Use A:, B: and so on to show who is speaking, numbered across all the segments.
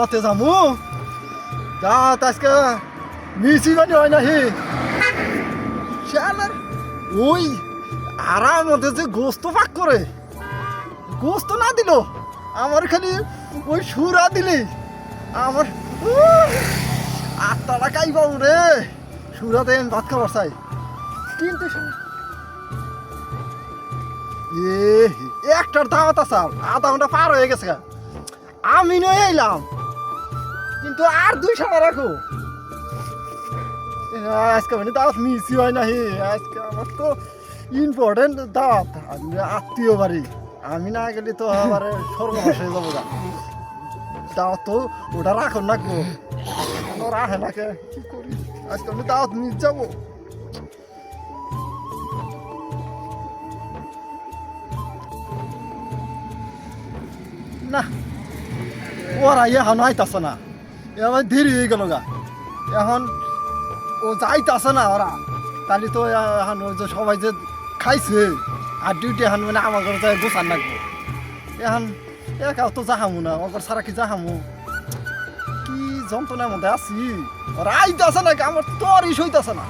A: দাওয়াতে যামু দাওয়াত আজকে মিছি বানি হয় নাহি শালার ওই আরাম মধ্যে যে গোস্ত পাক করে গোস্ত না দিল আমার খালি ওই সুরা দিলি আমার আত্মাটা কাই পাবো রে সুরাতে আমি ভাত খাবার চাই কিন্তু এ একটার দাওয়াত আসার আধা ঘণ্টা পার হয়ে গেছে আমি নয় এলাম কিন্তু আর দুই সারা রাখো। আজকে মানে দাওয়াত মিসি হয় নাহি। আজকে আমার তো ইম্পর্টেন্ট দাওয়াত আমি আত্মীয় বাড়ি। আমি না গেলে তো আবার সর্বনাশ হয়ে যাব গা। দাওয়াত তো ওটা রাখুন না গো। রাখে না কে? কি আজকে আমি দাওয়াত মিস যাব। না। ওরা এখন আইতাছে না। এবার দেরি হয়ে গেল গা। এখন ও যাইতাছে না ওরা। তাহলে তো এখন ওই যে সবাই যে খাইছে, আর ডিউটি এখন মানে আমার ঘরে যাই গোসান লাগবো। এখন একা তো যাহামু না ওর সারা কি যাহামু? কি যন্ত্রণার মধ্যে আছি? রাইতে আসে না আমার তোর ইস হইতেছে না।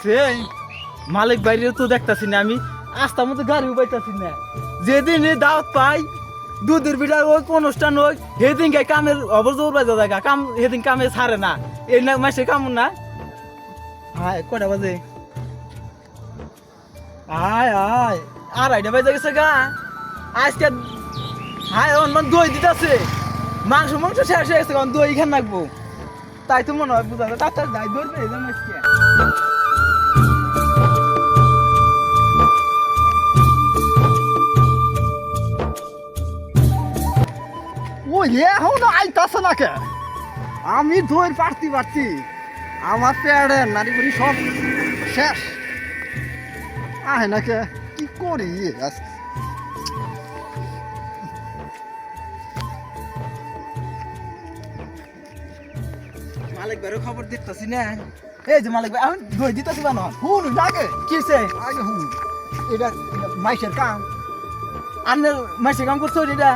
B: দিছে মালিক বাইরে তো দেখতাছি না আমি, আস্তার মতো গাড়িও পাইতাছি না। যেদিন দাওয়াত পাই, দুধের বিটার ওই অনুষ্ঠান ওই সেদিন গাই কামের অবর জোর বাজা জায়গা, কাম সেদিন কামে ছাড়ে না। এই না মাসে কাম না। আয়, কটা বাজে? আয় আয় আর আইডা বাজে গেছে গা। আজকে হায় অন্য দই দিতেছে। মাংস মাংস শেষ হয়ে গেছে কারণ দই খান রাখব। তাই তো মনে হয় বুঝা যায় ডাক্তার যাই ধরবে এই জন্য আজকে।
A: এখন আইতাছে না কে আমি দইয়ের পারতি পারতি আমার পেড়ে নারী বুড়ি সব শেষ। আহে না কে কি করি আজ-
B: মালিক ভাইয়েরও খবর দিতেছি না। এই যে মালিক ভাই এখন দই দিতেছি বানো
A: হুন আগে
B: কিসে
A: আগে হুন। এটা মাইসের কাম।
B: আপনার মাসে কাম করছ এটা?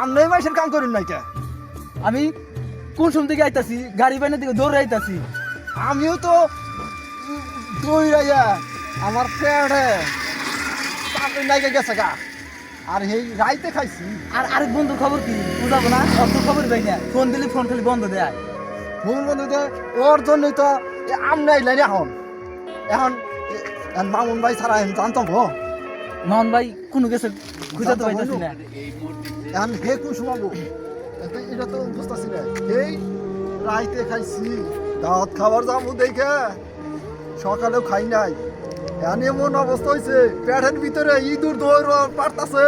A: আমনে মাইসের কাম করুন নাই
B: আমি কোন সময় থেকে আইতাছি? গাড়ি বাইনের দিকে দৌড়ে আইতাছি।
A: আমিও তো দই রাইয়া আমার পেড়ে চাপে নাইকে গেছে গা। আর এই রাইতে খাইছি।
B: আর আরেক বন্ধুর খবর কি? বুঝাবো না? অত খবর পাই না। ফোন দিলে ফোন খালি বন্ধ দেয়।
A: ভুল বন্ধুতে ওর জন্যই তো আমনে আইলেন এখন। এখন মামুন ভাই ছাড়া জানতাম ভো
B: মোহন ভাই কোনো গেছে খুঁজে তো পাইতাছি না।
A: এখন হে কোন শোনাবো এটা তো বুঝতেছি না এই রাইতে খাইছি দাঁত খাবার যাব দেখে। সকালেও খাই নাই। এখন এমন অবস্থা হয়েছে পেটের ভিতরে ইঁদুর দৌড় পারতাছে।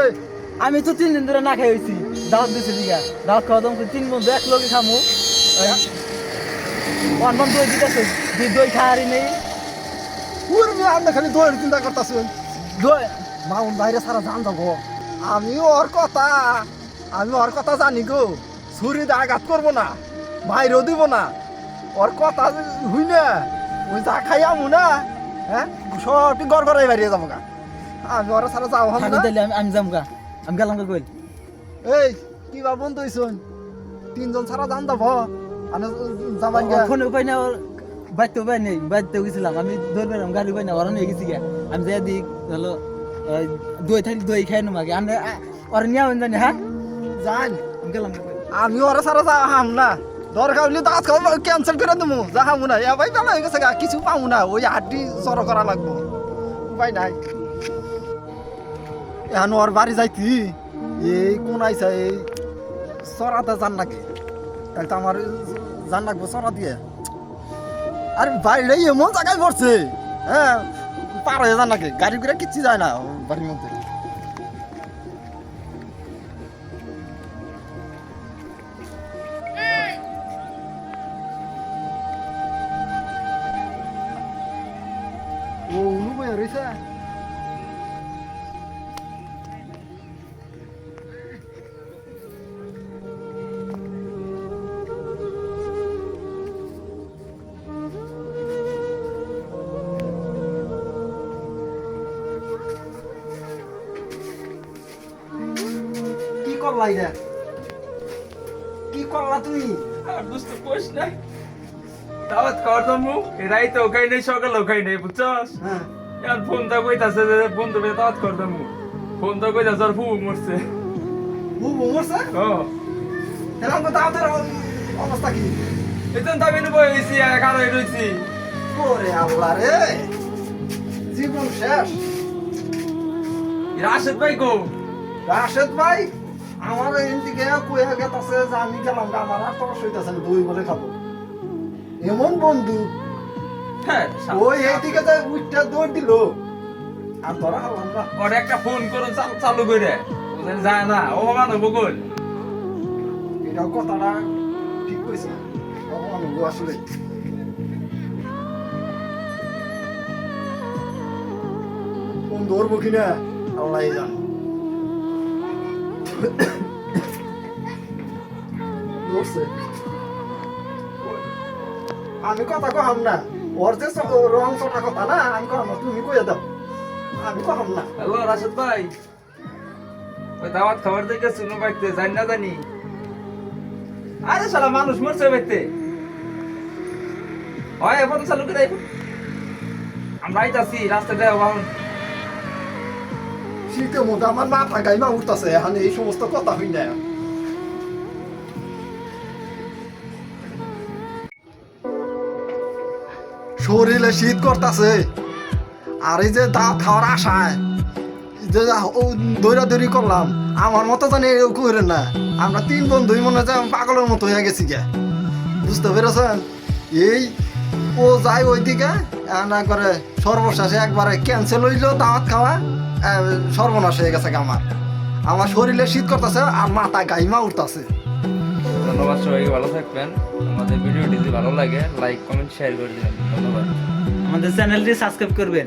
B: আমি তো তিন দিন ধরে না খাই হয়েছি দাওয়াত দিছি দিঘা। দাওয়াত খাওয়া দাম তিন বন্ধু এক লগে খামু। ওয়ান বন্ধ দই দিতেছে দই খাওয়ারই নেই।
A: আপনি খালি দৌড় চিন্তা করতেছেন
B: দই?
A: মাউন বাইরে সারা জান যাব। আমি ওর কথা। আমি ওর কথা জানি গো। ছুরিতে আঘাত করব না বাইরেও দিব না। ওর কথা হুই না ওই যা খাই আমু না হ্যাঁ? সবটি গড় গড়াই বাড়িয়ে যাব গা। আমি ওরা সারা যাও
B: আমি আমি যাম গা। আমি গেলাম গা কইল
A: এই কি বা বন্ধু হইছুন? তিনজন সারা জান যাব আমি যাবাই গা।
B: ফোনে পাই না ওর বাইতেও পাই নেই বাইতেও গেছিলাম। আমি পেলাম গাড়ি পাই না ওরা নিয়ে গেছি গা। আমি যাই দিক হলো দই থাকি দই খাই নো মাগে আমি ওরা নিয়ে জানি হ্যাঁ? আমি গেলাম।
A: আমি ওরা সারা যা হাম না। দরকার হইলে দাঁত খাওয়া ক্যান্সেল করে দেবো যা হামু না এবার বেলা হয়ে গেছে কিছু পাবো না, ওই হাড্ডি জড়ো করা লাগবো। উপায় নাই। এখন ওর বাড়ি যাইতি। এই কোন আইসা, এই সরাতে জান নাকি? তাহলে তো আমার জান লাগবো সরা দিয়ে। আর বাইরে এমন জায়গায় পড়ছে হ্যাঁ? পার হয়ে যান নাকি? গাড়ি করে কিচ্ছু যায় না বাড়ির মধ্যে। হইছে করলাই রে? কি করলা তুই?
C: আর বুঝতে পারছ না। দাওয়াত খাওয়ার জন্য এরাই তো ওখানে সকাল ওখানে বুঝছস?
A: হ্যাঁ।
C: এখন ফোন তো কইতাছে যে বন্ধু পেয়ে দাওয়াত খাওয়ার জন্য ফোন তো কইতাছে আর ফুবু মরছে।
A: বুবু মরছে?
C: ও
A: এরকম তো তাদের অবস্থা কি?
C: এতন তো আমি বই হয়েছি এখানে রয়েছি
A: ওরে আল্লাহ রে। জীবন শেষ।
C: রাশেদ ভাই গো
A: রাশেদ ভাই আমার এদিকে কইয়া গেতাছে যে আমি গেলাম আমার আর তরস হইতাছে না, দই বলে খাব। এমন বন্ধু।
C: হ্যাঁ
A: ওই এইদিকে যে উইটটা দৌড় দিল। আর ধরা হলাম না।
C: ওর একটা ফোন করুন চালু করে। ওদের যায় না ও মানুষ বকুল
A: এটাও কথাটা ঠিক কইছে। ভগবান গো আসলে। কোন ধরবো কিনা আল্লাহ জান। আমি কথা কহাম না। ওর যে রং চটা কথা না আমি কহাম না তুমি কইয়া দাও। আমি না।
C: হ্যালো রাশেদ ভাই। ওই দাওয়াত খাবার দেখে শুনো বাইতে জানি না জানি। আরে শালা মানুষ মরছে বাইতে। হয় এখন চালু করে আমরা আইতাছি রাস্তা দেওয়া বাহন।
A: শীতের মধ্যে আমার মাথা গাইমা উঠতেছে এখানে এই সমস্ত কথা হই না। শরীরে শীত করতেছে। আর এই যে দাঁত খাওয়ার আশায় যে দৌড়াদৌড়ি করলাম, আমার মতো জানি এরকম করে না। আমরা তিন বন্ধুই মনে হয় পাগলের মতো হয়ে গেছি গে। বুঝতে পেরেছেন? এই ও যায় ওইদিকে করে সর্বশেষে একবারে ক্যান্সেল হইল দাওয়াত খাওয়া সর্বনাশ হয়ে গেছে আমার। আমার শরীরে শীত করতেছে আর মাথা গাইমা উঠতেছে।
C: ধন্যবাদ সবাইকে, ভালো থাকবেন। আমাদের ভিডিওটি যদি ভালো লাগে লাইক কমেন্ট শেয়ার করে দিবেন। ধন্যবাদ।
B: আমাদের চ্যানেলটি সাবস্ক্রাইব করবেন।